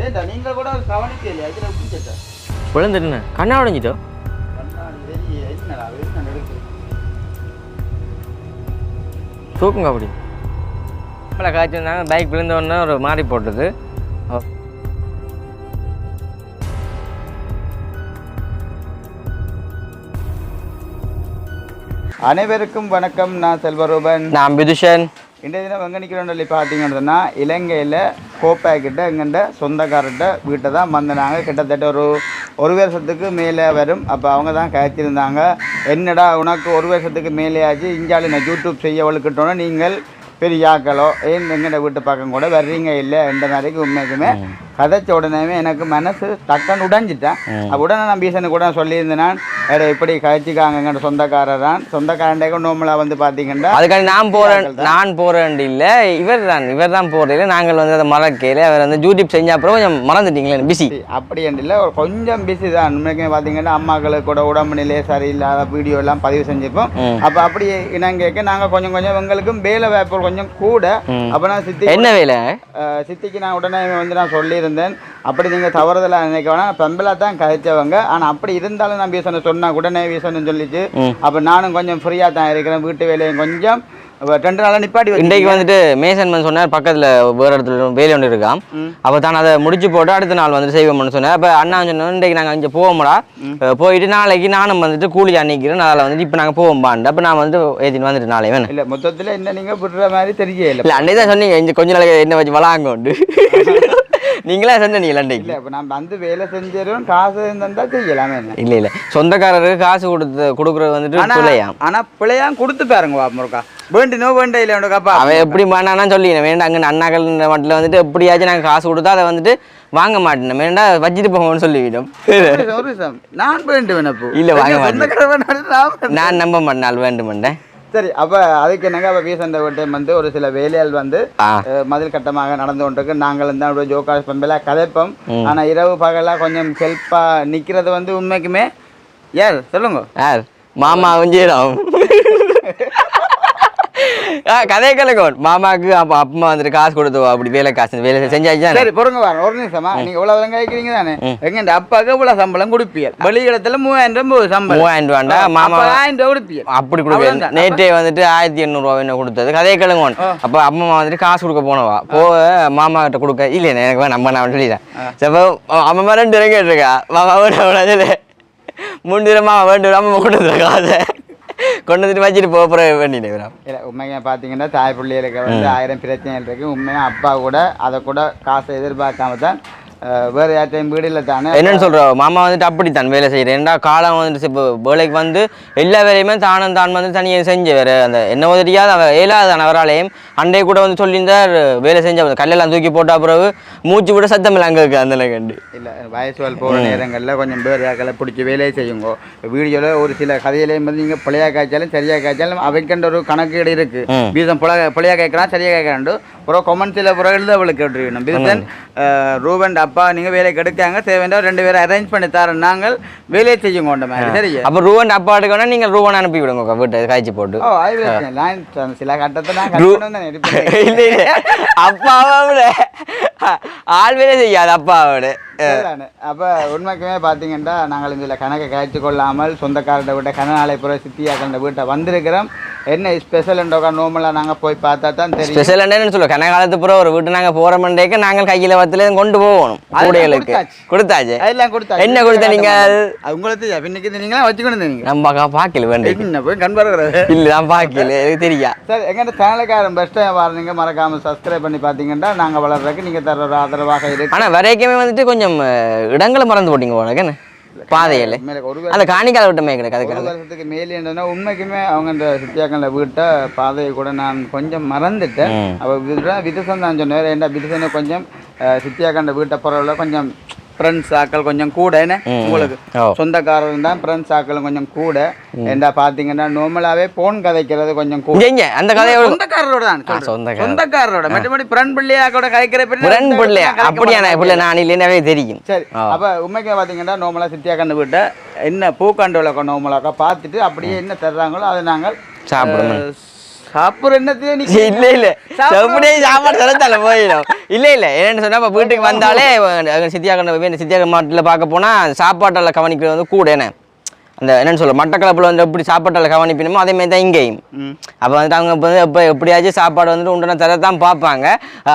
ஏண்டா நீங்கள் கூட கவனிக்கலையா? இதில் பிடிச்சா விழுந்துட்டுண்ணே கண்ணா உடைஞ்சிட்டோ? தூக்குங்க அப்படி. நம்மளை காய்ச்சிருந்தாங்க பைக் விழுந்த உடனே ஒரு மாறி போட்டது. அனைவருக்கும் வணக்கம் நான் செல்வரூபன். நான் பிதுஷன் இன்றைய தினம் எங்கே நிற்கிறோம் சொல்லி பார்த்தீங்கன்னு சொன்னால் இலங்கையில் கோப்பா கிட்ட எங்கண்ட சொந்தக்காரர்கிட்ட வீட்டை தான் வந்தாங்க கிட்டத்தட்ட ஒரு ஒரு வருஷத்துக்கு மேலே வரும். அப்போ அவங்க தான் காய்ச்சிருந்தாங்க. என்னடா உனக்கு ஒரு வருஷத்துக்கு மேலே ஆச்சு இஞ்சாலி நான் யூடியூப் செய்ய வழுக்கிட்டோன்னா நீங்கள் பெரிய ஆக்களோ ஏன் எங்கட வீட்டு பக்கம் கூட வர்றீங்க? இல்லை என்ற மாதிரிக்கு உண்மைக்குமே கதைச்ச உடனே எனக்கு மனசு டக்குன்னு உடைஞ்சிட்டேன். அப்போ உடனே நான் பீசனு கூட சொல்லியிருந்தேன். "எடே, இப்படி கழிச்சிக்காங்க சொந்தக்காரர் தான் சொந்தக்காரண்டே நோமலாக வந்து பார்த்தீங்கன்னா அதுக்காண்டி நான் போறேன் நான் போறேன் இல்ல இவர் தான் இவர் தான் போறதில்ல நாங்கள் வந்து அதை மறக்கையில அவர் வந்து யூடியூப் செஞ்ச அப்புறம் கொஞ்சம் மறந்துட்டீங்களே பிஸி அப்படி இல்லை கொஞ்சம் பிஸி தான். உண்மைக்குமே பார்த்தீங்கன்னா அம்மாக்களுக்கு கூட உடம்பு நிலை சரியில்லாத வீடியோ எல்லாம் பதிவு செஞ்சுப்போம். அப்போ அப்படி இனம் கேட்க நாங்கள் கொஞ்சம் கொஞ்சம் எங்களுக்கும் வேலை வாய்ப்பு கொஞ்சம் கூட. அப்போ நான் சித்தி என்ன வேலை? சித்திக்கு நான் உடனே வந்து நான் சொல்லியிருந்தேன். அப்படி நீங்கள் தவறுதலாக நினைக்க வேணாம். பெம்பலாக தான் கதைச்சவங்க ஆனால் அப்படி இருந்தாலும் நான் வீசணும் சொன்னால் உடனே வீசணும்னு சொல்லிச்சு. அப்போ நானும் கொஞ்சம் ஃப்ரீயாக தான் இருக்கிறேன். வீட்டு வேலையும் கொஞ்சம். ரெண்டு நாளாக நிப்பாட்டி இன்றைக்கு. வந்துட்டு மேசன் வந்து சொன்னார் பக்கத்துல வேற இடத்துல வேலை ஒன்று இருக்காம். ம். அப்போ தான் அதை முடிச்சு போட்டு அடுத்த நாள் வந்துட்டு செய்வோம்னு சொன்னார். அப்போ அண்ணா சொன்னோம் இன்றைக்கு நாங்கள் இங்கே போவோம்டா. போயிட்டு நாளைக்கு நானும் வந்துட்டு கூலி அன்னைக்கிறேன் அதில் வந்துட்டு இப்போ நாங்கள் போவோம்பாண்டு அப்போ நான் வந்து ஏற்றின்னு வந்துட்டு நாளை வேணும் இல்லை மொத்தத்தில் என்ன நீங்கள் விடுற மாதிரி தெரியல இல்லை. அன்னைக்கு தான் சொன்னீங்க இந்த கொஞ்ச நாளைக்கு என்ன வச்சு வளாங்க உண்டு. நீங்களே சொன்னீங்க அன்னைக்கு இல்லை இப்போ நான் வந்து வேலை செஞ்சிடும் காசு இருந்தால் செய்யலாமே இல்லை இல்லை. சொந்தக்காரருக்கு காசு கொடுத்து கொடுக்குறது வந்துட்டு பிள்ளையாம் ஆனா பிள்ளையாம் கொடுத்து பாருங்க பாப்பா வேண்டினோ வேண்ட இல்லை உனக்கு அவன் எப்படி பண்ணானா சொல்லிக்கிறேன் வேண்டாம் அங்கே அண்ணாக்கள் மட்டும் வந்துட்டு எப்படியாச்சும் நாங்கள் காசு கொடுத்தா அதை வந்துட்டு வாங்க மாட்டேன் வேண்டா வச்சுட்டு ஒரு நிமிஷம். நான் வேண்டுவேன் அப்போ. இல்ல, வாங்க மாட்டேன். வேண்டாம், நான் நம்ப மாட்டேன் வேண்டுமெண்டேன் சரி அப்ப அதுக்கு என்னங்க அப்ப வீசண்ட வீட்டையும் வந்து ஒரு சில வேலையால் வந்து மதில் கட்டமாக நடந்து கொண்டிருக்கு. நாங்கள் தான் ஜோக்கா பம்பெலா கதைப்போம். ஆனா இரவு பகலா கொஞ்சம் ஹெல்ப்பா நிக்கிறது வந்து உண்மைக்குமே. யார்? சொல்லுங்க. யார்? மாமா அவஞ்சிடும் கதை கலக்கோன் மாமாக்கு அப்போ அப்பா வந்துட்டு காசு கொடுத்து அப்படி வேலை காசு வேலை செஞ்சாச்சு? சரி பொறுங்க வாங்க ஒரு நிமிஷமா நீங்க இவ்வளவு விலங்க வைக்கிறீங்க தானே. எங்க இந்த அப்பாவுக்கு இவ்வளவு சம்பளம் கொடுப்பீங்க வெளியிடத்துல மூவாயிரம் ரூபாய் சம்பளம் மூவாயிரம் ரூபாண்டா மாமா ஆயிரம் ரூபாய் கொடுப்பீங்க அப்படி அவ்வளவுதான். நேற்றே வந்துட்டு ஆயிரத்தி எண்ணூறுவா என்ன கொடுத்தது கதையை கிளங்குவோன் ஆ. அப்போ அம்மா வந்துட்டு காசு கொடுக்க போனவா போக மாமா கிட்ட கொடுக்க இல்லை எனக்கு நம்ம நான் சொல்லிட்டேன் சரி அப்போ அம்மா ரெண்டு பேரும் கேட்டிருக்கா மாமா வேணும் சொல்லு மாமா வேண்டும் அம்மா கொண்டு வந்துருக்கா அதை கொண்டு வந்துட்டு வச்சுட்டு போக போகிற வேண்டினேன் இல்ல உண்மையா பார்த்தீங்கன்னா தாய் பிள்ளைகளுக்கு வந்து ஆயிரம் பிரச்சனைகள் இருக்கு. உண்மையா அப்பா கூட அதை கூட காசை எதிர்பார்க்காம தான் வேற யார்ட்டையும் வீடுல தானே. என்னன்னு சொல்ற மாமா வந்துட்டு அப்படித்தான் வேலை செய்கிறேன் ரெண்டா காலம் வந்துட்டு இப்போ வேலைக்கு வந்து எல்லா வேலையுமே தானும் தான் வந்து தனியாக செஞ்ச வேற. அந்த என்ன தெரியாத அவர் ஏழாதான் அவராலையும் அன்றைய கூட வந்து சொல்லியிருந்தார் வேலை செஞ்ச கல்லெல்லாம் தூக்கி போட்டா பிறகு மூச்சு விட சத்தம் இல்லை அங்கே இருக்கு அந்த கண்டு. இல்ல வயசுவல் போகிற நேரங்களில் கொஞ்சம் பேர் யாக்களை பிடிச்சி வேலையை செய்யுங்க. வீடியோவில் ஒரு சில கதையிலையும் வந்து நீங்கள் பிள்ளையா காய்ச்சாலும் சரியா காய்ச்சாலும் அவைக்கண்ட ஒரு கணக்கீடு இருக்கு. ம். பீசம் பிள்ளைய பிள்ளையா கேட்குறான் சரியா கேட்குறாண்டு அப்புறம் கொமெண்ட்ஸில் பிறகு எழுத அவளுக்கு கேட்டுருக்கணும். பீசன் ரூபன் அப்பா நீங்கள் வேலைக்கு எடுக்காங்க தேவையான ரெண்டு பேரும் அரேஞ்ச் பண்ணி தரோம் நாங்கள் வேலையை செய்யுங்க கொண்ட மாதிரி சரியா? அப்போ ரூவன் அப்பாட்டுக்கு வேணா நீங்கள் ரூவன் அனுப்பி விடுங்க வீட்டை காய்ச்சி போட்டு. ஓ நான் சில கட்டத்தை நான். இல்லை இல்லை. அப்பாவை விட ஆள் வேலை செய்யாது அப்பாவோட. அப்ப உண்மைக்குமே பார்த்தீங்கன்னா நாங்கள் இதில் கணக்கை காய்ச்சி கொள்ளாமல் சொந்தக்காரர்கிட்ட விட்ட கனநாளை புற சித்தியாக்கண்ட வீட்டை வந்திருக்கிறோம். என்ன ஸ்பெஷல்ன்றோக்கா நார்மலாக நாங்கள் போய் பார்த்தா தான் தெரியும். ஸ்பெஷல் என்னன்னு சொல்லுவோம் கனகாலத்து புறம் ஒரு வீட்டு நாங்கள் போகிற மண்டேக்கு நாங்கள் கையில் வத்துல கொண்டு போகணும் கூடைகளுக்கு. கொடுத்தாச்சு. அதெல்லாம் கொடுத்தா என்ன கொடுத்த நீங்கள்? உங்களுக்கு தெரியும் பின்னுக்கு நீங்களா வச்சுக்கொண்டு நீங்க. நம்ம பார்க்கல வேண்டிய என்ன போய் கண் பார்க்கறது இல்லை நான் பார்க்கல எனக்கு தெரியா. சரி எங்கிட்ட சேனலுக்காரன் பெஸ்ட் டைம் பாருங்க மறக்காம சப்ஸ்கிரைப் பண்ணி பார்த்தீங்கன்னா நாங்கள் வளர்றதுக்கு நீங்கள் தர ஆதரவாக இருக்கு. ஆனால் வரைக்குமே வந்துட்டு கொஞ்சம் இடங்களை மறந்து போட்டீங்க உனக்கு என்ன? பாதையில். மேலே ஒரு அந்த காணிக்கால விட்ட மேய்க்கிற ஒரு அதுக்கு வருஷத்துக்கு மேலே என்னன்னா உண்மைக்குமே அவங்க இந்த சித்தியாக்கண்ட வீட்டை பாதையை கூட நான் கொஞ்சம் மறந்துட்டேன். அப்போ விதுசன் தான் சொன்னார். ஏன்டா விதுசனை கொஞ்சம் சித்தியாக்கண்ட வீட்டை போகிறவள கொஞ்சம் ஃப்ரெண்ட்ஸ் ஆக்கள் கொஞ்சம் கூட என்ன. உங்களுக்கு ஓ. சொந்தக்காரரும் தான் ஃப்ரெண்ட்ஸ் ஆக்களும் கொஞ்சம் கூட. ஏன்டா பார்த்தீங்கன்னா நார்மலாகவே போன் கதைக்கிறது கொஞ்சம் கூட. அந்த கதையோட சொந்தக்காரரோட தான். சொந்தக்காரர். சொந்தக்காரரோட. மற்றபடி ஃப்ரெண்ட் பிள்ளையாக்கோட கதைக்கிற பிள்ளை புரன் பிள்ளை கதைக்க அப்படியான. பிள்ளை நான் இல்லைன்னாவே தெரியும். சரி. அப்ப உண்மைக்கு பாத்தீங்கன்னா நோமலா சித்தியா கண்டு விட்ட என்ன பூக்காண்டு விளக்கம் நோமலாக்கா பார்த்துட்டு அப்படியே என்ன தர்றாங்களோ அதை நாங்கள் சாப்பிடுங்க. அஹ், சாப்பிட்ற எண்ணத்திலே நீ இல்ல இல்ல. எப்படியே சாப்பாடு சொல்லத்தால போயிடும். இல்ல இல்ல. என்னன்னு சொன்னா இப்ப வீட்டுக்கு வந்தாலே சித்தியாக சித்தியாக மாட்டில் பார்க்க போனா சாப்பாட்டில் கவனிக்கிறது வந்து கூட என்ன? அந்த என்னன்னு சொல்ல மட்டக்களப்பில் வந்து எப்படி சாப்பாட்டில் கவனிப்பினமோ அதே மாதிரி தான் இங்கேயும். அப்போ வந்துட்டு அவங்க இப்போ வந்து இப்போ எப்படியாச்சும் சாப்பாடு வந்துட்டு உண்டன தர தான் பார்ப்பாங்க.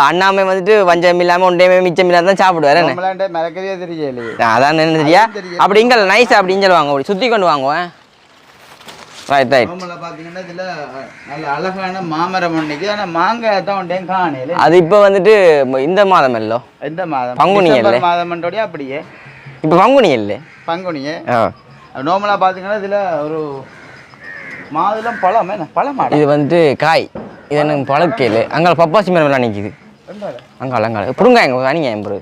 அண்ணாமே வந்துட்டு வஞ்சம் இல்லாமல் உண்டையுமே மிச்சம் இல்லாம தான் சாப்பிடுவாரு என்ன? அதான் என்ன சரியா அப்படி இங்கே நைஸ் அப்படின்னு சொல்லுவாங்க அப்படி சுற்றி கொண்டு வாங்குவேன் ரைட் ரைட் பார்த்தீங்கன்னா இதில் நல்ல அழகான மாமரம் ஒன்றைக்கு ஆனால் மாங்காய் தான் ஒன்றே காணையில அது இப்போ வந்துட்டு இந்த மாதம் இல்லோ எந்த மாதம். பங்குனி இல்லை? மாதம்ன்றோடய அப்படியே. இப்போ பங்குனி இல்லை. பங்குனியே ஆ. நோமலாக பார்த்தீங்கன்னா இதில் ஒரு மாதுளம் பழம் என்ன பழமாடா இது வந்துட்டு காய். இது எனக்கு பழக்கையில் அங்கே பப்பாசி மரம்லாம் நிற்கிது ரெண்டாடா அங்கால அங்கால புடுங்க எங்க கனிங்க எம்பரு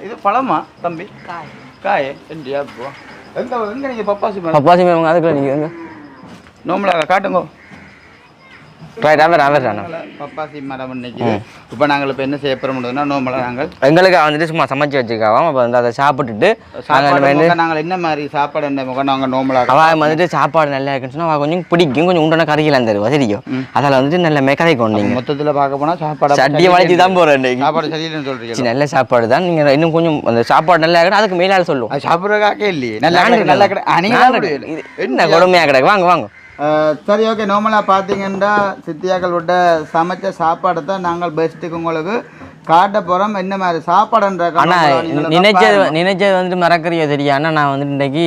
இது பழமா தம்பி? காய். காய். என்னடியா இப்போ எங்க எங்க நீங்கள் பப்பாசி மரம்? பப்பாசி மரம் அதுக்குள்ள நிற்குதுங்க நோமலாக காட்டுங்க. ரைட் அவர் அவர் பப்பாசி மரம் இன்னைக்கு இப்போ நாங்கள் இப்போ என்ன செய்ய போகிறோம்னா நோமலாக நாங்கள் எங்களுக்கு வந்துட்டு சும்மா சமைச்சு வச்சுக்காவும் அப்போ வந்து அதை சாப்பிட்டுட்டு நாங்கள் என்ன மாதிரி சாப்பாடு என்ன முகம் நாங்கள் வந்துட்டு சாப்பாடு நல்லா இருக்குன்னு சொன்னா அவள் கொஞ்சம் பிடிக்கும் கொஞ்சம் உண்டான கறியெல்லாம் தருவா தெரியும். அதில் வந்துட்டு நல்ல மெக்கதை கொண்டீங்க மொத்தத்தில் பார்க்க போனால் சாப்பாடு சட்டியை வளைச்சு தான் போகிறேன் சாப்பாடு சரியில்லைன்னு சொல்கிறீங்க சரி, நல்ல சாப்பாடு தான். நீங்கள் இன்னும் கொஞ்சம் அந்த சாப்பாடு நல்லா இருக்கணும் அதுக்கு மேலால் சொல்லுவோம் சாப்பிட்றதுக்காக இல்லையே. நல்லா இது என்ன கொடுமையாக கிடக்கு? வாங்க வாங்க. சரி ஓகே நார்மலாக பார்த்தீங்கன்னா சித்தியாக்கள் விட்ட சமைச்ச சாப்பாடை தான் நாங்கள் பெஸ்ட்டுக்கு உங்களுக்கு காட்ட போகிறோம் என்ன மாதிரி சாப்பாடுன்ற நினைச்சது நினைச்சது வந்துட்டு மறக்கறியோ தெரியா அண்ணா நான் வந்துட்டு இன்னைக்கு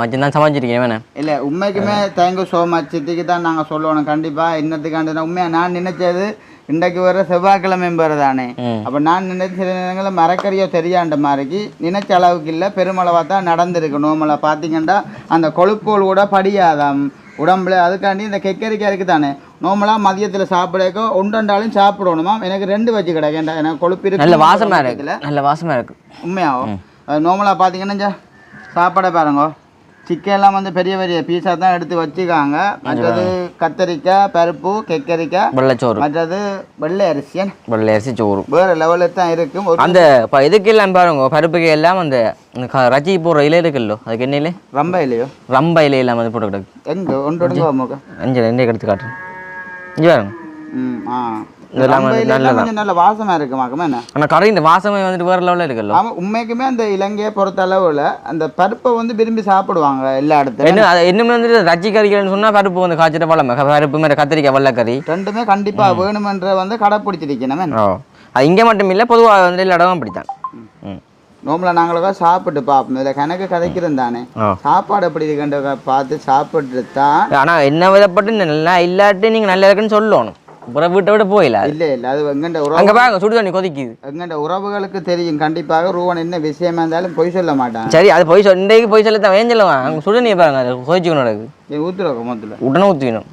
மச்சம் தான் சமைச்சிருக்கேன் வேணே இல்லை உண்மைக்குமே தேங்க்யூ ஸோ மச் சித்திக்கு தான் நாங்கள் சொல்லணும் கண்டிப்பாக இன்னத்துக்காண்டி உண்மையாக நான் நினைச்சது இன்றைக்கு வர செவ்வாய்க்கிழமை தானே. அப்போ நான் நினைச்ச சில நேரங்களில் மறக்கறியோ தெரியாண்ட மாதிரிக்கு நினைச்ச அளவுக்கு இல்லை பெருமளவாக தான் நடந்திருக்கு நோமலாக பார்த்தீங்கன்னா அந்த கொழுப்புகள் கூட படியாதாம். உடம்புல அதுக்காண்டி இந்த கெக்கரிக்காய் இருக்குது தானே நார்மலாக மதியத்தில் சாப்பிடக்கோ ஒன்றண்டாலும் சாப்பிடணுமா. எனக்கு ரெண்டு வச்சு கிடைக்கேன்டா எனக்கு கொழுப்பு இருக்கு நல்ல வாசமா இருக்கு. நல்ல வாசமா இருக்கு. உண்மையாகும் நார்மலாக பார்த்தீங்கன்னா சாப்பாடை பாருங்க. சிக்கன்லாம் வந்து பெரிய பெரிய பீஸாக தான் எடுத்து வச்சுக்காங்க. மற்றது கத்தரிக்காய் பருப்பு கெக்கரிக்காய் வெள்ளைச்சோறு. மற்றது வெள்ளை அரிசியன். வெள்ளை அரிசி சோறு. வேறு லெவலில் தான் இருக்கும். அந்த இப்போ இதுக்கு எல்லாம் பாருங்க பருப்புக்கு எல்லாம் அந்த ரச்சி போடுற இலை இருக்குல்லோ? அதுக்கு என்ன இலை? ரொம்ப இல்லையோ ரம்ப இலை எல்லாம் வந்து போட்டு கிடக்கு எங்கே? ஒன்று அஞ்சு ரெண்டே எடுத்து காட்டுறேன். இங்கே பாருங்க. ம் ஆ. இதெல்லாம்? கொஞ்சம் நல்ல வாசமாக என்ன? ஆனால் கறி இந்த வாசமே வந்துட்டு வேறு லெவலில் இருக்குல்லோ? ஆமாம் உண்மைக்குமே அந்த இலங்கையை பொறுத்த அளவில் அந்த பருப்பை வந்து விரும்பி சாப்பிடுவாங்க எல்லா இடத்துலையும். என்ன இன்னும் வந்துட்டு ரச்சி கறிகள்னு சொன்னால் பருப்பு வந்து காய்ச்சிட்ட பழமை பருப்பு மாதிரி கத்திரிக்காய் வெள்ளைக்கறி ரெண்டுமே கண்டிப்பாக வேணுமென்ற வந்து கடைப்பிடிச்சிருக்கணும் அது இங்கே மட்டும் இல்லை பொதுவாக வந்து எல்லா இடமும் அப்படித்தான். ம். நோம்பில் நாங்களும் சாப்பிட்டு பார்ப்போம். இதில் கணக்கு கதைக்கிறோம் தானே. சாப்பாடு எப்படி இருக்குன்ற பார்த்து சாப்பிட்டு தான் ஆனால் என்ன விதப்பட்டு நல்லா இல்லாட்டி நீங்கள் நல்லா இருக்குன்னு சொல்லணும். அப்புறம் வீட்டை விட போயில இல்லை இல்லை அது எங்கண்ட உறவு அங்கே பாருங்க சுடு தண்ணி கொதிக்குது. எங்கண்ட உறவுகளுக்கு தெரியும். கண்டிப்பாக ரூவன் என்ன விஷயமா இருந்தாலும் பொய் சொல்ல மாட்டான். சரி அது போய் சொல் இன்றைக்கு போய் சொல்ல தான் வேன் சொல்லுவான்? அங்கே சுடு நீர் பாருங்க அது கொதிச்சுக்கணும் நடக்குது. நீ ஊற்றுருக்க மொத்தத்தில் உடனே ஊற்றிக்கணும்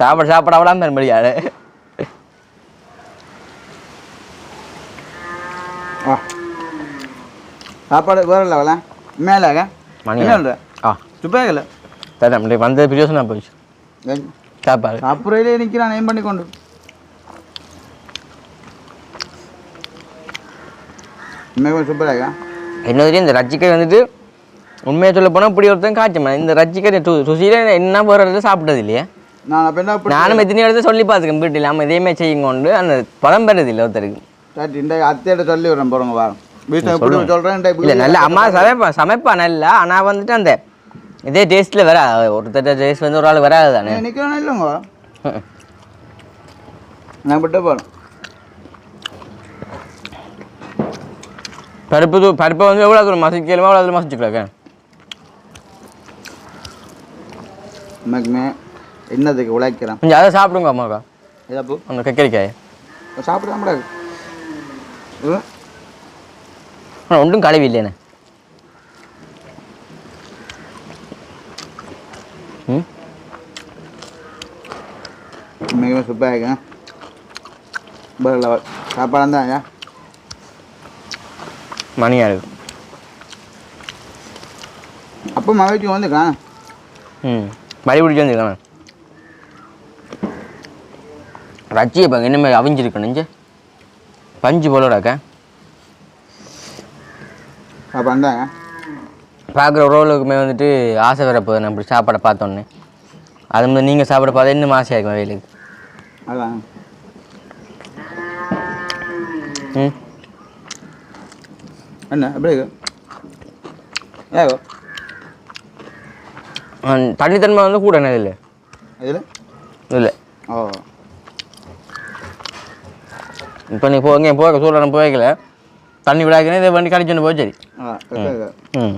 சாப்பாடு சாப்பாடு அவ்வளோ பெரும்படியாடு ஆ. சாப்பாடு வேறு லெவலா? மேலாக? மணி ஆ. சுப்பாகல சரி நம்மளுடைய வந்த பிரியோசனா போயிடுச்சு சாப்பாடு. சாப்பிட்றதுலே நிற்கிறான் ஏன் பண்ணி கொண்டு. உண்மையாக சூப்பராக என்ன தெரியும் இந்த ரச்சிக்கறி வந்துட்டு உண்மையை சொல்ல போனால் இப்படி ஒருத்தன் காய்ச்சமா இந்த ரச்சிக்கறி து சுசியில என்ன போகிறது சாப்பிட்டது இல்லையா? நான் அப்போ என்ன நானும் எத்தனை இடத்துல சொல்லி பார்த்துக்கேன் வீட்டில். நம்ம இதேமே செய்யுங்கொண்டு அந்த படம் பெறது இல்லை ஒருத்தருக்கு. சரி இந்த அத்தையிட்ட சொல்லி விடுறேன் போகிறோங்க வாரம் வீட்டை எப்படி சொல்கிறேன் இல்லை நல்ல அம்மா சமைப்பா சமைப்பா நல்லா. ஆனால் வந்துட்டு அந்த இதே டேஸ்ட்டில் வராது. ஒருத்தர் டேஸ்ட் வந்து ஒரு ஆள் வராது தானே. நிற்கணும் இல்லைங்க. நான் விட்டு போகிறேன் பருப்பு தூ பருப்பை வந்து எவ்வளோ தூரம் மசிக்கலுமோ அவ்வளோ தூரம் மசிச்சுக்கலாக்க உண்மைக்குமே என்னதுக்கு உழைக்கிறேன்? கொஞ்சம் அதை சாப்பிடுங்க அம்மாக்கா இதப்போ அந்த கக்கரிக்காயை சாப்பிட கூடாது ஒன்றும் கழுவி இல்லைண்ணே. ம்? உண்மைக்குமே சூப்பராக இருக்கேன். சாப்பாடு தான் மணியாக இருக்கு அப்போ மகிழ்ச்சி வந்துக்கலாம் ம். மறுபடி பிடிச்சி வந்துருக்கானே? ரச்சியை பாங்க என்ன மாதிரி அவிஞ்சிருக்கு நெஞ்சு. பஞ்சு போலோடாக்கா சாப்பாடு தான் பார்க்குற உறவுகளுக்குமே வந்துட்டு ஆசை வரப்போகுது நம்ம இப்படி சாப்பாடை பார்த்தோன்னே. அது வந்து நீங்கள் சாப்பிட பார்த்தா இன்னும் ஆசையாக இருக்கும் வயலுக்கு. அதான். ம். என்ன எப்படி இருக்கு? தண்ணித்தன்மை வந்து கூட என்ன இல்லை? இதில் இல்லை. ஓ. இப்போ நீ போங்க போக சூழலும் போய்க்கல. தண்ணி விடாக்கனே இதை வண்டி கடிச்சுட்டு போய் சரி. ம்.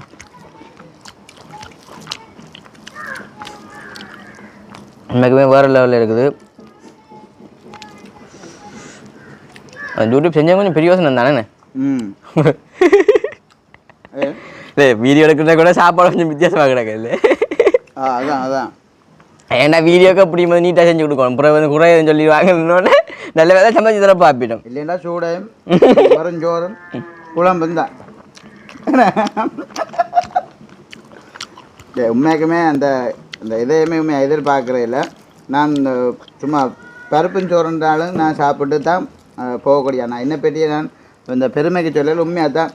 உண்மைக்குமே வேறு லெவலில் இருக்குது. யூடியூப் செஞ்சவங்க கொஞ்சம் பெரிய யோசனை தானே? ம். வீடியோ எடுக்கிறத கூட சாப்பாடு கொஞ்சம் வித்தியாசமாக கிடக்குது அதான் அதான். ஏன்டா வீடியோக்கு அப்படி மாதிரி நீட்டாக செஞ்சு கொடுக்கணும். அப்புறம் வந்து குறை சொல்லி வாங்கணுன்னே நல்ல வேலை சமைச்சு தர பார்ப்பிட்டோம் இல்லைன்னா சூடையும் வரஞ்சோறும் குழம்பும் தான் ஏய், உண்மையாக்குமே அந்த அந்த இதையுமே உண்மை எதிர்பார்க்குற இல்லை நான் இந்த சும்மா பருப்பும் சோறுன்றாலும் நான் சாப்பிட்டு தான் போகக்கூடிய நான் என்ன பெரிய நான் இந்த பெருமைக்கு சொல்லல உண்மையாக தான்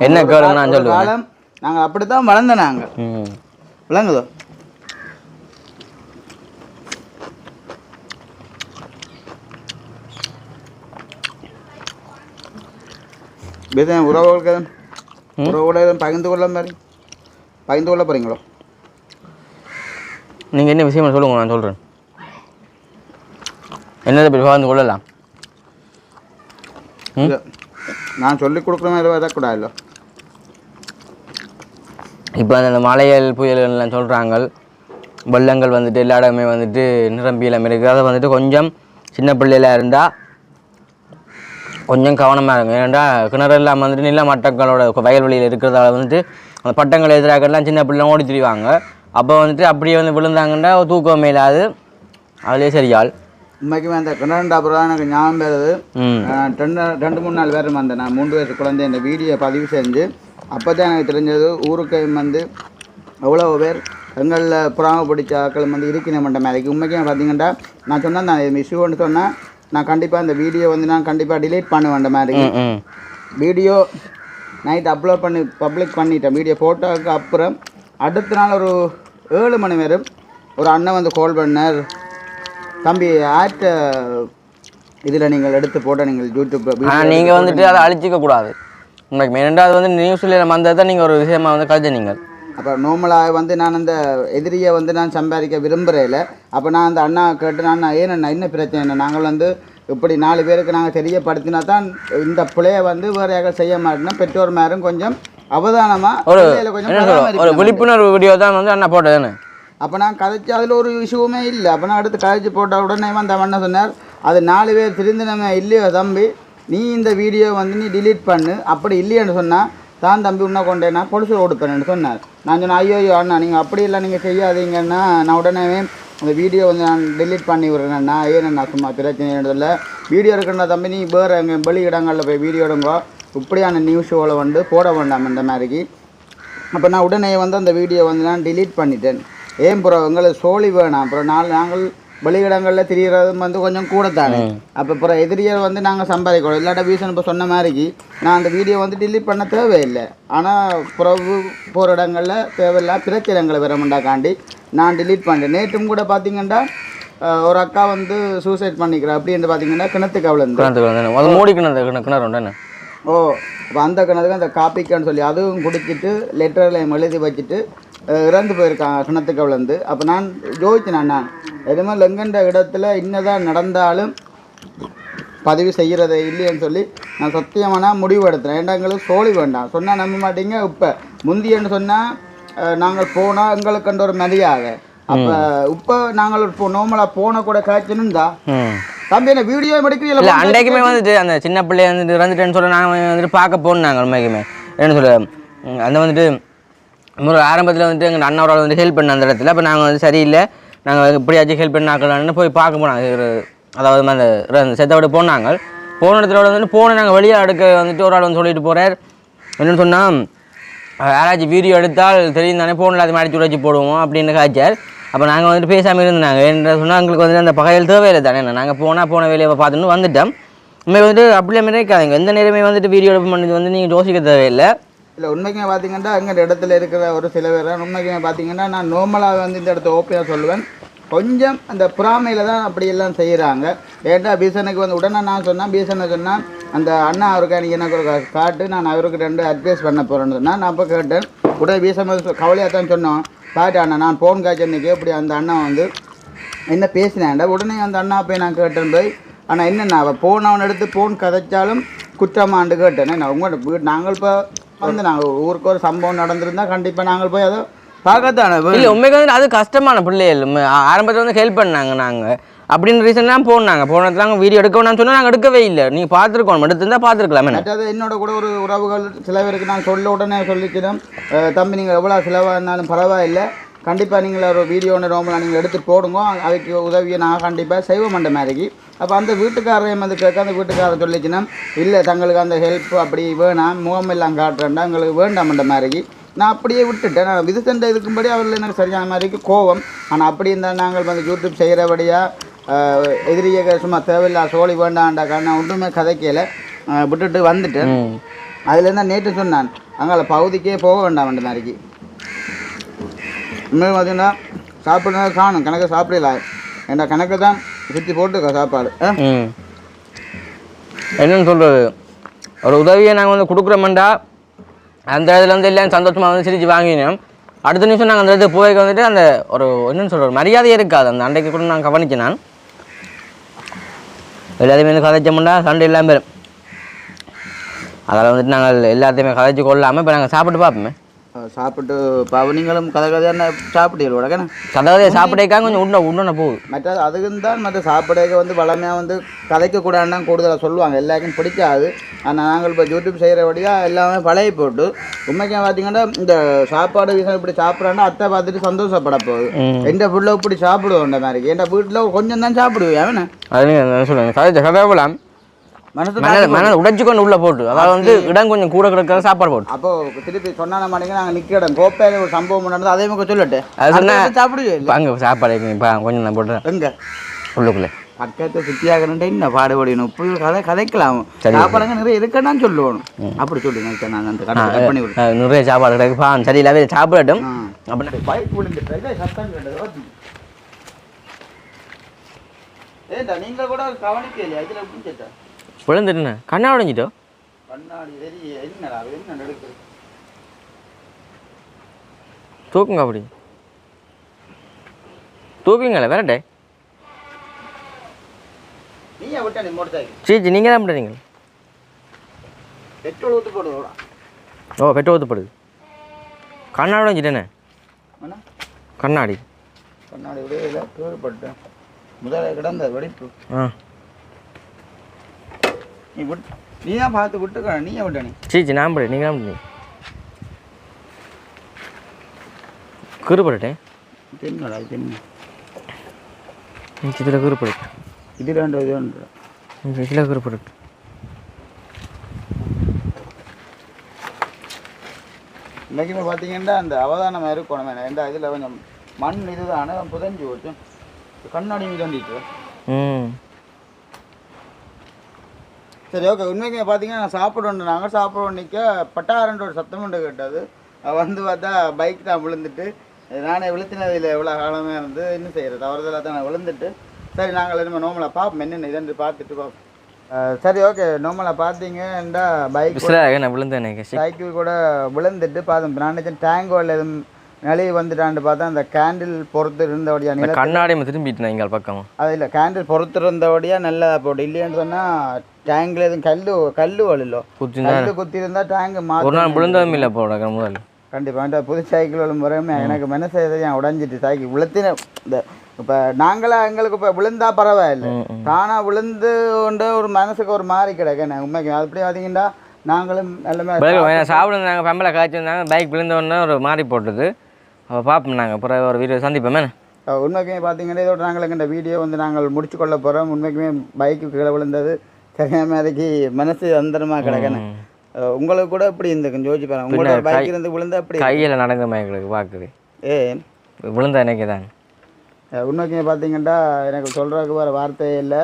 என்ன கேளுங்க நான் சொல்லுவேன். காலம் நாங்கள் அப்படி தான் வளர்ந்த நாங்கள் விளங்குதோ? விதம் உறவுகளுக்கு உறவுகளை எதுவும் பகிர்ந்து கொள்ள மாதிரி பகிர்ந்து கொள்ள போகிறீங்களோ நீங்கள் என்ன விஷயம் சொல்லுங்க நான் சொல்கிறேன் என்னதை பற்றி பகிர்ந்து கொள்ளலாம்? ம்? நான் சொல்லி கொடுக்குற மாதிரி இல்லை இப்போ அந்த மலையல் புயல்கள்லாம் சொல்கிறாங்க வெள்ளங்கள் வந்துட்டு எல்லா இடமே வந்துட்டு நிரம்பியெல்லாம் இருக்குது. அதை வந்துட்டு கொஞ்சம் சின்ன பிள்ளையில இருந்தால் கொஞ்சம் கவனமாக இருக்கும் ஏன்னா கிணறு எல்லாம் வந்துட்டு நில மட்டங்களோட வயல்வெளியில் இருக்கிறதால வந்துட்டு அந்த பட்டங்கள் எதிராகலாம் சின்ன பிள்ளைலாம் ஓடி திரிவாங்க. அப்போ வந்துட்டு அப்படியே வந்து விழுந்தாங்கன்னா தூக்கமே இல்லாது அதிலே சரியாள் உண்மைக்குமே அந்த கிணறு அப்புறம் தான் எனக்கு ஞாபகம் வருது ரெண்டு ரெண்டு மூணு நாள் வேறு வந்தேன் நான். மூன்று வயசு குழந்தை இந்த வீடியோ பதிவு செஞ்சு. அப்போ தான் எனக்கு தெரிஞ்சது ஊருக்கு வந்து எவ்வளோ பேர் எங்களில் புறாம பிடிச்ச ஆட்கள் வந்து இருக்கணும் மாதிரி. உண்மைக்கு பார்த்தீங்கன்னா நான் சொன்னேன் நான் இது இஷ்யூன்னு சொன்னேன். நான் கண்டிப்பாக இந்த வீடியோ வந்து நான் கண்டிப்பாக delete பண்ண வேண்ட மாதிரி. வீடியோ நைட் அப்லோட் பண்ணி பப்ளிக் பண்ணிட்டேன். வீடியோ ஃபோட்டோவுக்கு அப்புறம் அடுத்த நாள் ஒரு ஏழு மணி வரும் ஒரு அண்ணன் வந்து கால் பண்ணார். தம்பி ஆட்ட இதில் நீங்கள் எடுத்து போட்ட நீங்கள் யூடியூப் நீங்கள் வந்துட்டு அதை அழிச்சிக்க கூடாது. உங்களுக்கு ரெண்டாவது வந்து நியூஸில் நம்ம வந்ததை தான் நீங்கள் ஒரு விஷயமா வந்து கழிச்ச நீங்கள் அப்போ நார்மலாக வந்து நான் அந்த எதிரியை வந்து நான் சம்பாதிக்க விரும்புகிறேன் அப்போ நான் அந்த அண்ணா கேட்டு நான் ஏன் அண்ணா என்ன பிரச்சனை என்ன? நாங்கள் வந்து இப்படி நாலு பேருக்கு நாங்கள் தெரியப்படுத்தினா தான் இந்த பிள்ளைய வந்து வேறு யாரும் செய்ய மாட்டோம்னா பெற்றோர் மேரும் கொஞ்சம் அவதானமாக ஒரு. விழிப்புணர்வு வீடியோ தான் வந்து அண்ணா போட்டதுன்னு அப்போ நான் கதைச்சு அதில் ஒரு விஷயமே இல்லை. அப்போ நான் அடுத்து கதைச்சு போட்ட உடனே அந்த அண்ணன் சொன்னார்? அது நாலு பேர் திருந்தினமே இல்லையோ தம்பி நீ இந்த வீடியோ வந்து நீ டிலீட் பண்ணு. அப்படி இல்லையேன்னு சொன்னால் தான் தம்பி உன்ன கொண்டேனா பொலிசு கொடுப்பேன்னு சொன்னார். நான் சொன்னேன் ஐயோ ஐயோ அண்ணா நீங்கள் அப்படி இல்லை நீங்கள் செய்யாதீங்கன்னா நான் உடனே அந்த வீடியோ வந்து நான் டெலிட் பண்ணி விடுறேன்னா ஏன்னா சும்மா பிரச்சனை இல்லை வீடியோ இருக்குன்னா தம்பி நீ வேறு எங்கள் வெளி இடங்களில் போய் வீடியோ எடுங்கோ. இப்படியான நியூஸ் ஷோவில் வந்து போட வேண்டாம் இந்த மாதிரிக்கு. அப்போ நான் உடனே வந்து அந்த வீடியோ வந்து நான் டிலீட் பண்ணிட்டேன். ஏன் ப்ரோ எங்களுக்கு சோழி வேணாம் அப்புறம் நாள் நாங்கள் வெளியிடங்களில் திரிகிறதும் வந்து கொஞ்சம் கூட தானே அப்போ அப்புறம் எதிரியை வந்து நாங்கள் சம்பாதிக்கணும். இல்லாட்ட வீசன் இப்போ சொன்ன மாதிரிக்கு நான் அந்த வீடியோ வந்து delete பண்ண தேவையில்லை. ஆனால் பிறகு போகிற இடங்களில் தேவையில்ல பிரச்சனைகளை வரமுண்டாக்காண்டி நான் delete பண்ணிட்டேன். நேற்றும் கூட பார்த்தீங்கன்னா ஒரு அக்கா வந்து சூசைட் பண்ணிக்கிறா. அப்படின்னு பார்த்தீங்கன்னா கிணத்துக்கு அவ்வளோ கிணத்துக்கு அது மூடி கிணறு கிண- கிணறு ஓ அப்போ அந்த கிணத்துக்கு அந்த காப்பிக்கான்னு சொல்லி அதுவும் குடிச்சிட்டு லெட்டரில் எழுதி வச்சுட்டு இறந்து போயிருக்காங்க கிணத்துக்கு விழுந்து. அப்போ நான் யோசிச்சேன் நான் எதுவுமே லெங்கன்ற இடத்துல இன்னதான் நடந்தாலும் பதிவு செய்கிறதே இல்லைன்னு சொல்லி நான் சத்தியமான முடிவு எடுத்தேன் ஏன்டா எங்களுக்கு சோழி வேண்டாம்? சொன்னால் நம்ப மாட்டீங்க? இப்போ முந்தியன்னு சொன்னால் நாங்கள் போனால் எங்களுக்கு அந்த ஒரு மரியாதை அப்போ இப்போ நாங்கள் இப்போ நோமலாக போன கூட காய்ச்சணுந்தா தம்பி என்ன வீடியோ இல்லை எடுக்கிறீங்களா அன்றைக்குமே வந்துட்டு அந்த சின்ன பிள்ளைய வந்துட்டு இறந்துட்டேன்னு சொல்லி நாங்கள் வந்துட்டு பார்க்க போனாங்க உண்மைக்குமே என்ன சொல்ல அந்த வந்துட்டு ஒரு ஆரம்பத்தில் வந்துட்டு எங்கள் அண்ணாவோட வந்து ஹெல்ப் பண்ண அந்த இடத்துல. அப்போ நாங்கள் வந்து சரியில்லை. நாங்கள் எப்படியாச்சும் ஹெல்ப் பண்ணாக்கலாம்னு போய் பார்க்க போனாங்க. அதாவது அந்த செத்தோட போனாங்க போன இடத்துல வந்துட்டு போன நாங்கள் வெளியே அடுக்க வந்துட்டு ஒரு ஆள் வந்து சொல்லிட்டு போகிறார் என்னென்னு சொன்னால் யாராச்சும் வீடியோ எடுத்தால் தெரியும் தானே ஃபோனில் அது மாதிரி வச்சு போடுவோம் அப்படின்னு காய்ச்சார் அப்போ நாங்கள் வந்துட்டு பேசாமல் இருந்தாங்க என்ன சொன்னால் எங்களுக்கு வந்துட்டு அந்த பகையில் தேவையில்லை தானே. நாங்கள் போனால் போன வேலையை பார்த்துன்னு வந்துட்டோம். உண்மை வந்துட்டு அப்படியே இருக்காதுங்க எந்த நேரமே வந்துட்டு வீடியோ எடுப்பு பண்ணது வந்து நீங்கள் யோசிக்க தேவையில்லை. இல்லை உண்மைக்குமே பார்த்தீங்கன்னா எங்கள் இடத்துல இருக்கிற ஒரு சில பேர் உண்மைக்குமே பார்த்தீங்கன்னா நான் நார்மலாக வந்து இந்த இடத்த ஓப்பனாக சொல்லுவேன். கொஞ்சம் அந்த புறாமையில் தான் அப்படி எல்லாம் செய்கிறாங்க ஏன்டா பீசனுக்கு வந்து உடனே நான் சொன்னேன் பீசனை சொன்னால் அந்த அண்ணா அவருக்கு எனக்கு எனக்கு ஒரு காட்டு நான் அவருக்கு ரெண்டு அட்வைஸ் பண்ண போகிறேன்னு சொன்னால் நான் அப்போ கேட்டேன் உடனே பீசன் வந்து கவலையாக தான் சொன்னோம் பாட்டு அண்ணா நான் ஃபோன் காய்ச்சன்னைக்கு இப்படி அந்த அண்ணா வந்து என்ன பேசினேன்டா? உடனே அந்த அண்ணா போய் நான் கேட்டேன் போய் ஆனால் என்னென்ன அவள் ஃபோன் அவன் எடுத்து ஃபோன் கதைச்சாலும் குற்றமாண்டு கேட்டேன். நான் உங்கள்கிட்ட நாங்கள் இப்போ வந்து நாங்கள் ஊருக்கு ஒரு சம்பவம் நடந்திருந்தா கண்டிப்பாக நாங்கள் போய் அதை பார்க்கத்தானே. இல்லை உண்மைக்கு வந்து அது கஷ்டமான பிள்ளைகள். ஆரம்பத்துல வந்து ஹெல்ப் பண்ணாங்க நாங்கள் அப்படின்னு ரீசன் தான் போனாங்க. போனதுல நாங்கள் வீடியோ எடுக்க வேணாம்னு சொன்னால் நாங்கள் எடுக்கவே இல்லை. நீங்கள் பார்த்துருக்கோம் எடுத்திருந்தா பார்த்துருக்கலாமே. மற்றது என்னோட கூட ஒரு உறவுகள் சில பேருக்கு நான் சொல்ல உடனே சொல்லிக்கிறேன். அஹ் தம்பி நீங்கள் எவ்வளோ செலவாக இருந்தாலும் பரவாயில்லை. கண்டிப்பாக நீங்கள் ஒரு வீடியோ ஒன்று ரோமில் நீங்கள் எடுத்து போடுங்க. அதுக்கு உதவியை நான் கண்டிப்பாக செய்வோம் மண்ட மாதிரிக்கு. அப்போ அந்த வீட்டுக்காரரையும் வந்து கேட்க அந்த வீட்டுக்காரர் சொல்லிச்சுன்னா இல்லை தங்களுக்கு அந்த ஹெல்ப் அப்படி வேணாம் முகம் எல்லாம் காட்டுறேன்டா எங்களுக்கு வேண்டாம் மண்ட மாதிரிக்கு. நான் அப்படியே விட்டுட்டேன். நான் விதுசண்டை இருக்கும்படி அவர்கள் எனக்கு சரியான மாதிரிக்கு கோவம் ஆனால் அப்படி இருந்தால் நாங்கள் வந்து யூடியூப் செய்கிறபடியாக எதிரியை சும்மா தேவையில்லா சோழி வேண்டாண்டா நான் ஒன்றுமே கதைக்கல. விட்டுட்டு வந்துட்டேன். அதுலேருந்து நேற்று சொன்னான். அங்கே பகுதிக்கே போக வேண்டாம் அந்த மாதிரிக்கு. இனிமேல் பார்த்தீங்கன்னா சாப்பிட்றதா காணும். கணக்கு சாப்பிடல. ஏன்னா கணக்கு தான் சுற்றி போட்டுக்கோ சாப்பாடு. என்னன்னு சொல்கிறது ஒரு உதவியை நாங்கள் வந்து கொடுக்குறோம்டா. அந்த இடத்துல வந்து எல்லாம் சந்தோஷமாக வந்து சிரித்து வாங்கினோம். அடுத்த நிமிஷம் நாங்கள் அந்த இடத்துக்கு போய்க்கு வந்துட்டு அந்த ஒரு என்னென்னு சொல்கிற மரியாதையே இருக்காது. அந்த அண்டைக்கு கூட நான் கவனிச்சேன் நான். எல்லாத்தையுமே வந்து கதைச்சோம்டா. சண்டை இல்லாமல் அதில் வந்துட்டு நாங்கள் எல்லாத்தையுமே கதைச்சு கொள்ளாமல் இப்போ நாங்கள் சாப்பிட்டு பார்ப்போமே. சாப்பிட்டு பாவ நீங்களும் கதை கதையான சாப்பிட்டீர்கள் உடனே கதவை சாப்பிட்டேக்கா கொஞ்சம் உண்ண உண்ண போகுது மற்ற அதுக்கு தான் மற்ற சாப்பிடக்க வந்து வளமையாக வந்து கதைக்கக்கூடாதுன்னு கூடுதலாக சொல்லுவாங்க. எல்லாருக்கும் பிடிக்காது. ஆனால் நாங்கள் இப்போ யூடியூப் செய்கிறபடியாக எல்லாமே பழகி போட்டு உண்மைக்கு பார்த்தீங்கன்னா இந்த சாப்பாடு விஷயம் இப்படி சாப்பிட்றான்னா அத்தை பார்த்துட்டு சந்தோஷப்பட போகுது. எந்த ஃபுல்லாக இப்படி சாப்பிடுவோம் இந்த மாதிரி. என் வீட்டில் கொஞ்சம் தான் சாப்பிடுவேன் அவனே? சொல்லுங்கள் கதை கதை போகலாம் மனசு மணல் மணல் உடைச்சு கொண்டு உள்ளே போட்டு. அதாவது வந்து இடம் கொஞ்சம் கூட கிடக்கிற சாப்பாடு போட்டு. அப்போ திருப்பி சொன்னான மாட்டேங்க நாங்கள் நிற்கிடம் கோப்பையில் ஒரு சம்பவம் நடந்தது. அதே மாதிரி சொல்லட்டு. அது சொன்னா- சாப்பிடுவே இல்லை. இப்போ அங்கே சாப்பாடு கொஞ்சம் நான் போட்டுறேன். எங்க? உள்ளுக்குள்ளே. பக்கத்தை சுத்தியாகணுன்ட்டு என்ன பாடுபடியணும் இப்போ கதை கதைக்கலாம். சாப்பாடுங்க நிறைய இருக்குன்னு சொல்லணும் அப்படி சொல்லுங்க நான் அந்த கடை பண்ணி நிறைய சாப்பாடு கிடக்கு. பா சரியில்லாவே சாப்பிடட்டும். ஆ. அப்படின்னா பைக் விழுந்துட்டு சத்தம் கேட்டது. ஏண்டா நீங்க கூட கவனிக்கலையா? இதுல எப்படி கேட்டா விழுந்துட்டுண்ணே கண்ணா உடைஞ்சிட்டோ கண்ணாடி என்னடா என்ன தூக்குங்க அப்படி. தூக்குங்களே வேறட்டே நீயே விட்டா நீ மோட்டர் சைக்கிள் சீச்சி நீங்கள் தான் பண்ணுறீங்க பெட்ரோல் ஊற்றி போடுவோம் ஓ பெட்ரோல் ஊற்றப்படுது கண்ணாடி உடைஞ்சிட்டேண்ணே கண்ணாடி. கண்ணாடி விடையில முதல்ல கிடந்த வெடிப்பு. ஆ. நீ விட்டு நீ தான் பார்த்து விட்டுக்க நீயே விட்ட நீ? சீச்சி நான் படி நீங்கள் தான் பண்ணுறீங்க கீறுபடட்டேன் தென்னடா இது என்ன இதில் கீறுபடட்டு இது ரெண்டு இது ரெண்டு இதில் கீறுபடட்டு இன்னைக்குமே பார்த்தீங்கன்னா அந்த அவதானம் இருக்கணும் இந்த இதில் கொஞ்சம் மண் இதுதானே புதஞ்சு போச்சு. கண்ணாடி தண்டிட்டு ம். சரி ஓகே உண்மைக்கு பார்த்தீங்கன்னா நான் சாப்பிடணும் நாங்கள் சாப்பிடணும் நிற்க பட்டாரன்ற ஒரு சத்தம் உண்டு கேட்டது வந்து பார்த்தா பைக் தான் விழுந்துட்டு நானே விழுத்தினதில் எவ்வளோ காலமாக இருந்து என்ன செய்யறது. தவறுதலாக தான் நான் விழுந்துட்டு சரி நாங்கள் என்ன நோமலாக பார்ப்போம் என்னென்ன இதுன்னு பார்த்துட்டு பார்ப்போம் சரி ஓகே நோமலாக பார்த்தீங்கன்னா பைக் விழுந்தேன் சைக்கிள் கூட விழுந்துட்டு பார்த்தோம் நான் நினச்சேன் டேங்கோவில் எதுவும் நழுவி வந்துட்டான்னு பார்த்தா அந்த கேண்டில் பொறுத்து இருந்தபடியா நில கண்ணாடி திரும்பிட்டு இங்கே பக்கம். அது இல்லை கேண்டில் பொறுத்து இருந்தபடியா நல்லதா போட்டு இல்லைன்னு சொன்னால் டேங்கில் எதுவும் கல் கல் வழிலோ குத்திருந்தா கல் குத்தி இருந்தால் டேங்கு ஒரு மாற்ற நாள் விழுந்ததும் இல்லை போட முதல்ல கண்டிப்பாக புது சைக்கிள் வரும் முறையுமே எனக்கு மனசு எதையும் உடஞ்சிட்டு சைக்கிள் விழுத்தின இந்த இப்போ நாங்களா எங்களுக்கு இப்போ விழுந்தா பரவாயில்லை. தானாக விழுந்து கொண்டு ஒரு மனசுக்கு ஒரு மாறி கிடக்கு. உண்மைக்கு அப்படி பார்த்தீங்கன்னா நாங்களும் நல்லமே பைக் சாப்பிட நாங்கள் ஃபேமிலியில் காய்ச்சி பைக் விழுந்தோடனே ஒரு மாறி போட்டது. அப்போ பார்ப்போம் நாங்கள் அப்புறம் ஒரு வீடியோ சந்திப்போமே உண்மைக்குமே பார்த்தீங்கன்னா இதோட நாங்கள் இந்த வீடியோ வந்து நாங்கள் முடிச்சு கொள்ள போகிறோம் உண்மைக்குமே பைக்கு கீழே விழுந்தது. சரியான மாதிரிக்கு மனசு அந்தரமாக கிடக்கணும் உங்களுக்கு கூட இப்படி இந்த கொஞ்சம் யோசிச்சு பாருங்க. உங்களோட பைக் இருந்து விழுந்தா அப்படி கையில் நடந்த எங்களுக்கு பார்க்குது ஏ விழுந்த எனக்கு தான்? உண்மைக்குமே பார்த்தீங்கன்னா எனக்கு சொல்கிறதுக்கு வேறு வார்த்தையே இல்லை.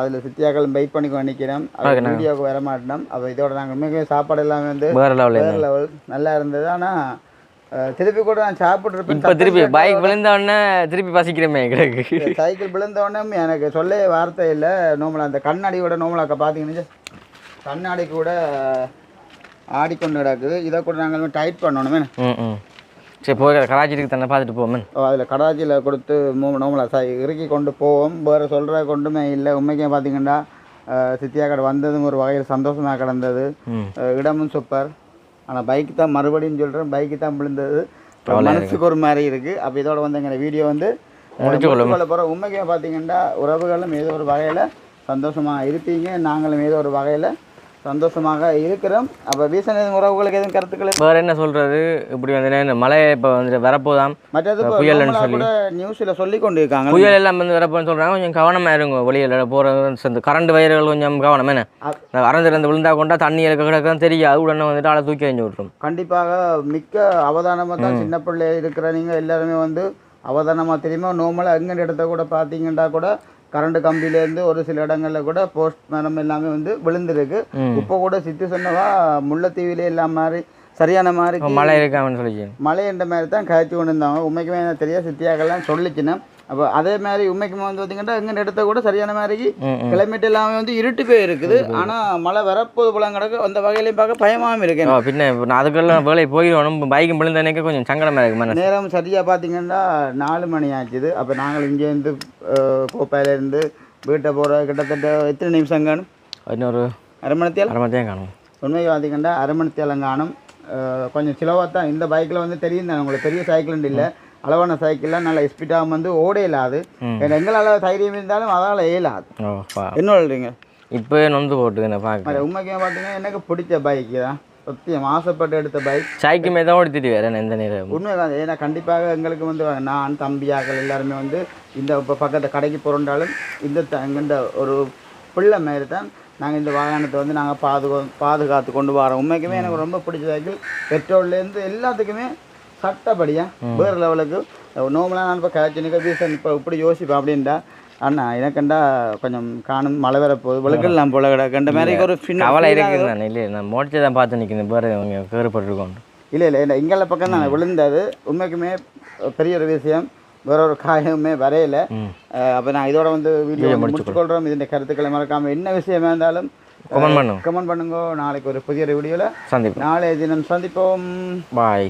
அதில் சித்தியாக்கள் பைக் பண்ணி நிற்கிறோம் அது வீடியோவுக்கு வர மாட்டோம் அப்போ இதோட நாங்கள் உண்மைக்குமே சாப்பாடு எல்லாமே வந்து வேறு லெவல் நல்லா இருந்தது. ஆனால் திருப்பி கூட நான் சாப்பிட்ருப்பேன் இப்போ திருப்பி பைக் விழுந்த உடனே திருப்பி பசிக்கிறமே கிடக்கு சைக்கிள் விழுந்த உடனே எனக்கு சொல்ல வார்த்தை இல்லை. நோமலா அந்த கண்ணாடி கூட நோமலாக்க பார்த்தீங்கன்னா கண்ணாடி கூட ஆடிக்கொண்டு கிடக்குது. இதை கூட நாங்கள் டைட் பண்ணணுமே சரி போய் கராச்சிக்கு தானே பார்த்துட்டு போமேன் அதில் கடாச்சியில் கொடுத்து மூ நோமலா சை இறுக்கி கொண்டு போவோம். வேறு சொல்கிற கொண்டுமே இல்லை. உண்மைக்கே பார்த்தீங்கன்னா அஹ், சித்தியா கடை வந்ததும் ஒரு வகையில் சந்தோஷமாக கிடந்தது. இடமும் சூப்பர் ஆனால் பைக்கு தான் மறுபடியும் சொல்கிறேன் பைக்கு தான் விழுந்தது. மனசுக்கு ஒரு மாதிரி இருக்குது அப்போ இதோட வந்து எங்கள் வீடியோ வந்து. முடிச்சுக்கொள்ள போகிறோம் உண்மைக்கே பார்த்தீங்கன்னா உறவுகளும் ஏதோ ஒரு வகையில் சந்தோஷமாக இருப்பீங்க. நாங்களும் ஏதோ ஒரு வகையில் சந்தோஷமாக இருக்கிறோம். அப்போ வீசன் உறவுகளுக்கு எதுவும் கருத்துக்கள் வேற என்ன சொல்றது? இப்படி வந்து மழை இப்போ வந்து வரப்போதாம். மற்றது புயல்னு நார்மலா சொல்லி. நியூஸில் சொல்லி கொண்டு இருக்காங்க புயல் எல்லாம் வந்து வரப்போன்னு சொல்றாங்க. கொஞ்சம் கவனமா இருங்க. வெளியில போகிற கரண்ட் வயர்கள் கொஞ்சம் கவனம். என்ன? அ- அறந்து இறந்து விழுந்தா கொண்டா தண்ணி இருக்க கிடக்கும் தெரியாது. உடனே வந்துட்டு ஆளை தூக்கி எறிஞ்சு விட்டுரும். கண்டிப்பாக மிக்க அவதானமாக தான் சின்ன பிள்ளை இருக்கிற நீங்கள் எல்லாருமே வந்து அவதானமாக தெரியுமா? நோமலாக எங்கே இடத்த கூட பார்த்தீங்கன்னா கூட கரண்ட் கம்பியிலேருந்து ஒரு சில இடங்களில் கூட போஸ்ட் மரம் எல்லாமே வந்து விழுந்திருக்கு. இப்போ கூட சித்தி சொன்னவா முல்லைத்தீவிலே எல்லாம் மாதிரி சரியான மாதிரி மழை இருக்காமன்னு சொல்லி மழை என்ற மாதிரி தான் காய்ச்சி கொண்டு இருந்தாங்க உண்மைக்குமே எனக்கு தெரியாது சித்தியாக்கெல்லாம் சொல்லிச்சுன்னா. அப்போ அதே மாதிரி உண்மைக்குமே வந்து பார்த்தீங்கன்னா எங்கள் இடத்த கூட சரியான மாதிரி கிளைமேட் எல்லாமே வந்து இருட்டு போய் இருக்குது. ஆனால் மழை வரப்போது போல கிடக்கு அந்த வகையிலையும் பார்க்க பயமாகவும் இருக்கு. பின்ன நான் அதுக்கெல்லாம் வேலை போயிடணும் பைக்கு விழுந்தனைக்கு கொஞ்சம் சங்கடமா இருக்கு நேரம் சரியாக பார்த்தீங்கன்னா நாலு மணி ஆச்சுது. அப்போ நாங்கள் இங்கேருந்து கோப்பாயிலேருந்து வீட்டை போகிற கிட்டத்தட்ட எத்தனை நிமிஷம் காணும்? இன்னொரு அரை மணித்தியால் அரை மத்தியம் காணும். உண்மைக்கு பார்த்தீங்கன்னா அரை மணித்தியாலம் காணும். கொஞ்சம் சிலவாக தான். இந்த பைக்கில் வந்து தெரியும் தானே உங்களுக்கு பெரிய சைக்கிள் இல்லை. அளவான சைக்கிளில் நல்ல ஸ்பீடாக வந்து ஓட இயலாது. ம். எங்களால் தைரியம் இருந்தாலும் அதால் இயலாது. என்ன சொல்கிறீங்க இப்போ நொந்து போட்டு என்ன பார்க்க உண்மைக்கு பார்த்தீங்கன்னா எனக்கு பிடிச்ச பைக்கு தான். சத்தியம் ஆசைப்பட்டு எடுத்த பைக் சைக்குமே தான் ஓடித்திட்டு வேற எந்த நேரம்? உண்மைதான். ஏன்னா கண்டிப்பாக எங்களுக்கு வந்து நான் தம்பியாக்கள் எல்லாருமே வந்து இந்த இப்போ பக்கத்து கடைக்கு புரண்டாலும் இந்த இந்த ஒரு பிள்ளை மாரி தான் நாங்கள் இந்த வாகனத்தை வந்து நாங்கள் பாதுகா பாதுகாத்து கொண்டு வரோம். உண்மைக்குமே எனக்கு ரொம்ப பிடிச்ச சைக்கிள் பெட்ரோல்லேருந்து எல்லாத்துக்குமே சட்டப்படியாக வேறு லெவலுக்கு. நோமலாக நான் இப்போ கட்சினுக்கு வீசன் இப்போ இப்படி யோசிப்பேன் அப்படின்டா. அண்ணா எனக்கண்டா கொஞ்சம் காணும் மழை வர போகுது. வெளுக்கலாம் போல கிடக்குன்ற மாதிரி ஒரு கவலை இருக்குது நான் இல்லை நான் மோடிச்சு தான் பார்த்து நிற்கிறேன் பாரு அவங்க கேறுபட்டுருக்கோம் இல்லை இல்லை இல்லை. இங்கே பக்கம் தான் விழுந்தது. உண்மைக்குமே பெரிய ஒரு விஷயம். வேற ஒரு காயமே வரையில. அப்போ நான் இதோட வந்து வீடியோ முடிச்சுக்கொள்கிறோம் இதன் கருத்துக்களை மறக்காம என்ன விஷயமா இருந்தாலும் கமெண்ட் பண்ணும் கமெண்ட் பண்ணுங்க. நாளைக்கு ஒரு புதிய வீடியோவில் சந்திப்போம். நாளைய தினம் சந்திப்போம். பாய்